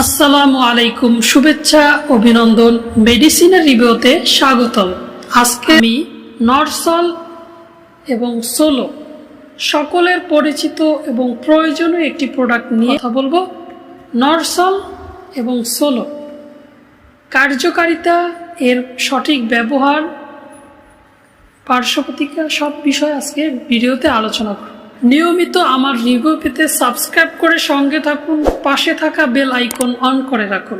আসসালামু আলাইকুম, শুভেচ্ছা, অভিনন্দন। মেডিসিনের রিভিউতে স্বাগতম। আজকে আমি নরসল এবং সোলো সকলের পরিচিত এবং প্রয়োজনীয় একটি প্রোডাক্ট নিয়ে কথা বলব। নরসল এবং সোলো। কার্যকারিতা, এর সঠিক ব্যবহার, পার্শ্ব প্রতিক্রিয়া সব বিষয় আজকে ভিডিওতে আলোচনা করব। নিয়মিত আমার রিভিউ পেতে সাবস্ক্রাইব করে সঙ্গে থাকুন, পাশে থাকা বেল আইকন অন করে রাখুন।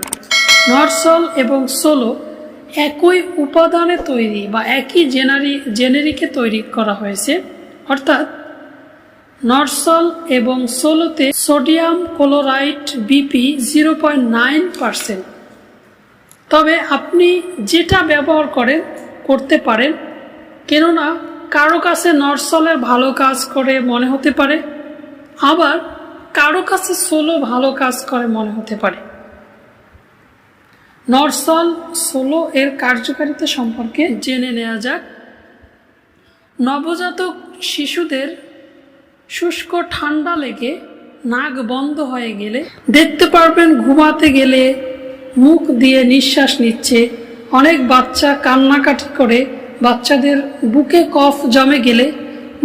নরসল এবং সোলো একই উপাদানে তৈরি বা একই জেনারি জেনেরিকে তৈরি করা হয়েছে। অর্থাৎ নরসল এবং সোলোতে sodium chloride BP zero point nine তবে আপনি যেটা ব্যবহার করেন, করতে পারেন। কেননা কারও কাছে নরসলের ভালো কাজ করে মনে হতে পারে, আবার কারও কাছে সোলো ভালো কাজ করে মনে হতে পারে। নরসল সোলো এর কার্যকারিতা সম্পর্কে জেনে নেওয়া যাক। নবজাতক শিশুদের শুষ্ক ঠান্ডা লেগে নাক বন্ধ হয়ে গেলে দেখতে পারবেন ঘুমাতে গেলে মুখ দিয়ে নিঃশ্বাস নিচ্ছে, অনেক বাচ্চা কান্নাকাটি করে বাচ্চাদের বুকে কফ জমে গেলে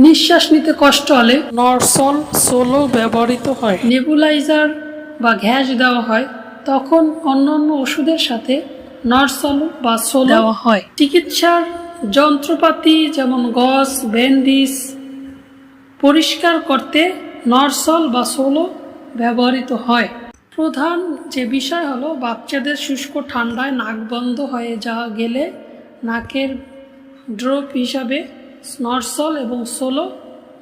নিঃশ্বাস নিতে কষ্ট হলে নরসল সোলো ব্যবহৃত হয়। নেবুলাইজার বা ঘ্যাস দেওয়া হয় তখন অন্যান্য ওষুধের সাথে নরসল বা সোলো দেওয়া হয়। চিকিৎসার যন্ত্রপাতি যেমন গস ব্যান্ডিস পরিষ্কার করতে নরসল বা সোলো ব্যবহৃত হয়। প্রধান যে বিষয় হলো বাচ্চাদের শুষ্ক ঠান্ডায় নাক বন্ধ হয়ে যাওয়া গেলে নাকের ড্রপ হিসাবে নরসল এবং সোলো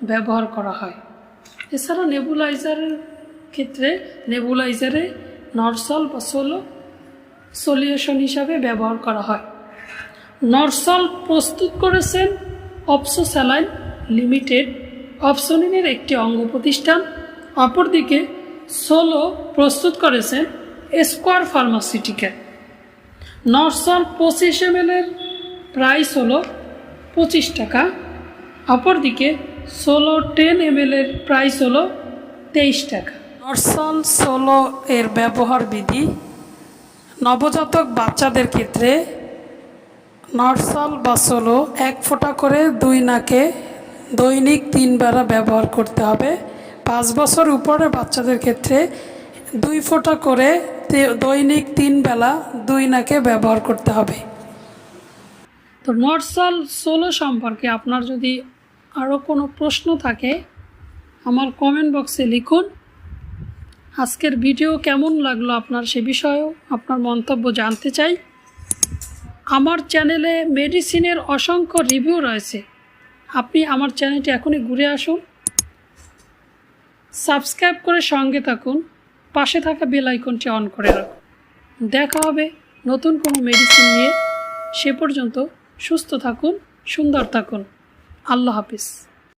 ব্যবহার করা হয়। এছাড়া নেবুলাইজারের ক্ষেত্রে নেবুলাইজারে নরসল বা সোলো সলিউশন হিসাবে ব্যবহার করা হয়। নরসল প্রস্তুত করেছেন অপসো স্যালাইন লিমিটেড। অপসোনিনের একটি অঙ্গ প্রতিষ্ঠান। অপরদিকে সোলো প্রস্তুত করেছেন স্কোয়ার ফার্মাসিউটিক্যাল। নরসল পঁচিশ এম এর প্রাইস হলো পঁচিশ টাকা। অপরদিকে সোলো টেন এম এর প্রাইস হলো তেইশ টাকা। নরসল সোলো এর ব্যবহার বিধি নবজাতক বাচ্চাদের ক্ষেত্রে নরসল বা সোলো এক ফোঁটা করে দুই নাকে দৈনিক তিন বেলা ব্যবহার করতে হবে। পাঁচ বছর উপরে বাচ্চাদের ক্ষেত্রে দুই ফোঁটা করে দৈনিক তিন বেলা দুই নাকে ব্যবহার করতে হবে। তো নরসল সোলো সম্পর্কে আপনার যদি আরও কোনো প্রশ্ন থাকে, আমার কমেন্ট বক্সে লিখুন। আজকের ভিডিও কেমন লাগল আপনার সে বিষয়েও আপনার মন্তব্য জানতে চাই। আমার চ্যানেলে মেডিসিনের অসংখ্য রিভিউ রয়েছে। আপনি আমার চ্যানেলটি এখনই ঘুরে আসুন। সাবস্ক্রাইব করে সঙ্গে থাকুন। পাশে থাকা বেল আইকনটি অন করে রাখুন। দেখা হবে নতুন কোনো মেডিসিন নিয়ে। সে পর্যন্ত সুস্থ থাকুন সুন্দর থাকুন। আল্লাহ হাফিজ।